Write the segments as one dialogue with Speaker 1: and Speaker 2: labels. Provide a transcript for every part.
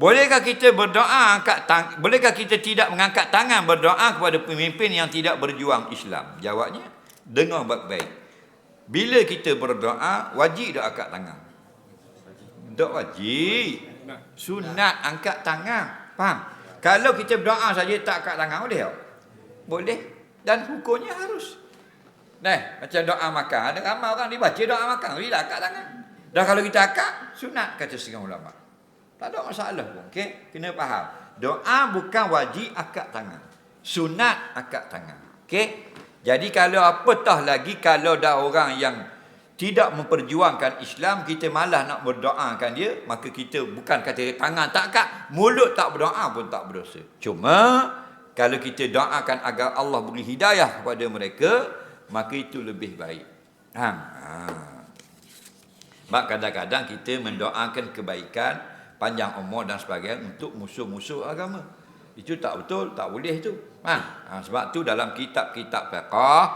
Speaker 1: Bolehkah kita berdoa angkat tang bolehkah kita tidak mengangkat tangan berdoa kepada pemimpin yang tidak berjuang Islam? Jawabnya, dengar baik-baik. Bila kita berdoa, wajib tak angkat tangan. Tak wajib. Sunat angkat tangan. Faham? Kalau kita berdoa saja tak angkat tangan boleh tak? Boleh. Dan hukumnya harus. Nah, macam doa makan. Ada ramai orang dibaca doa makan. Bila angkat tangan. Dan kalau kita angkat, sunat kata setengah ulama. Tak ada masalah pun. Okay? Kena faham. Doa bukan wajib akad tangan. Sunat akad tangan. Okay? Jadi kalau apatah lagi kalau ada orang yang tidak memperjuangkan Islam, kita malah nak berdoakan dia, maka kita bukan kata tangan tak akad, mulut tak berdoa pun tak berdosa. Cuma, kalau kita doakan agar Allah beri hidayah kepada mereka, maka itu lebih baik. Ha. ha. Sebab kadang-kadang kita mendoakan kebaikan, panjang umur dan sebagainya untuk musuh-musuh agama. Itu tak betul, tak boleh itu. Ha? ha sebab tu dalam kitab-kitab fiqh,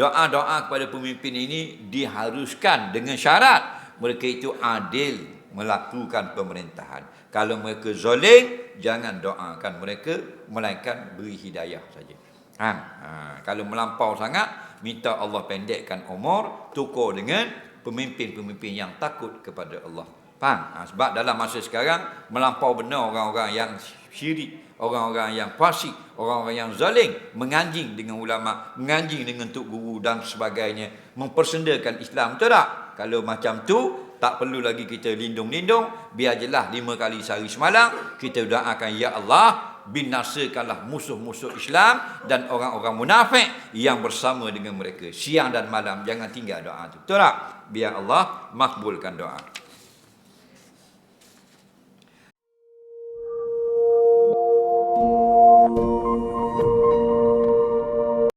Speaker 1: doa-doa kepada pemimpin ini diharuskan dengan syarat mereka itu adil melakukan pemerintahan. Kalau mereka zalim, jangan doakan mereka melainkan beri hidayah saja. Ha? ha kalau melampau sangat, minta Allah pendekkan umur, tukar dengan pemimpin-pemimpin yang takut kepada Allah. Faham? Ha, sebab dalam masa sekarang melampau benar orang-orang yang syirik, orang-orang yang fasik, orang-orang yang zalim, menganjing dengan ulama, menganjing dengan tok guru dan sebagainya, mempersendakan Islam. Betul tak? Kalau macam tu, tak perlu lagi kita lindung-lindung, biar jelas lima kali sehari semalam, kita doakan, Ya Allah, binasakanlah musuh-musuh Islam dan orang-orang munafik yang bersama dengan mereka. Siang dan malam, jangan tinggal doa itu. Betul tak? Biar Allah makbulkan doa.